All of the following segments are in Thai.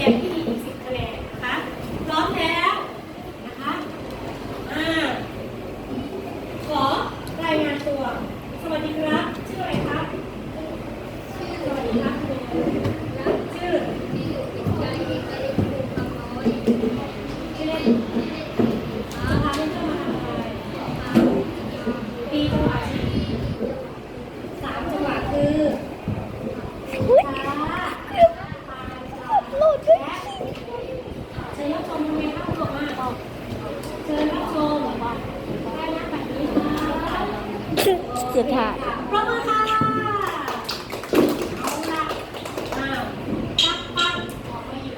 แนนที่มีอีกสิคะแนนนะคะพร้อมแล้วนะคะอ่าขอรายงานตัว สวัสดีครับ จ็ดปรบมือค่ะาวตักไปออกมาอยู่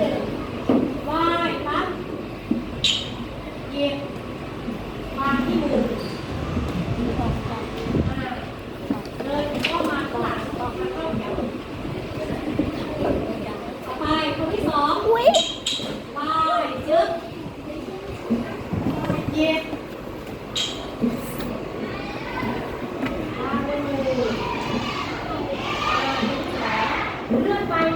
นไหวปั๊บเหย็บวางที่มืมไปคนที่สอง อุ้ย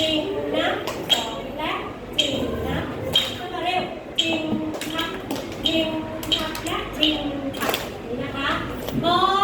จริงนะสองและจริงนะขึ้นมาเร็วจริงทักจริงทักและจริงทักนะคะมอ